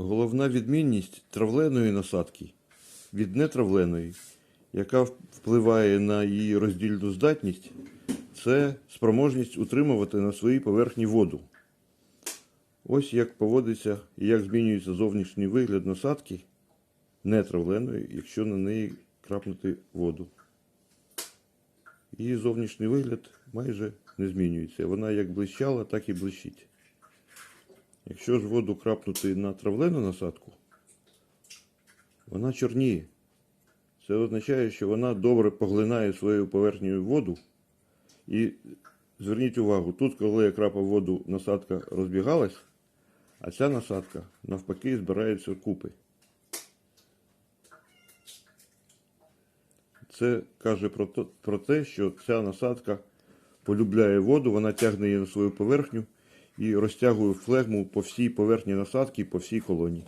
Головна відмінність травленої насадки від нетравленої, яка впливає на її роздільну здатність, це спроможність утримувати на своїй поверхні воду. Ось як поводиться і як змінюється зовнішній вигляд насадки нетравленої, якщо на неї крапнути воду. Її зовнішній вигляд майже не змінюється. Вона як блищала, так і блищить. Якщо ж воду крапнути на травлену насадку, вона чорніє. Це означає, що вона добре поглинає своєю поверхнею воду. І зверніть увагу, тут, коли я крапав воду, насадка розбігалась, а ця насадка навпаки збирається купи. Це каже про, то, про те, що ця насадка полюбляє воду, вона тягне її на свою поверхню і розтягую флегму по всій поверхні насадки по всій колонії.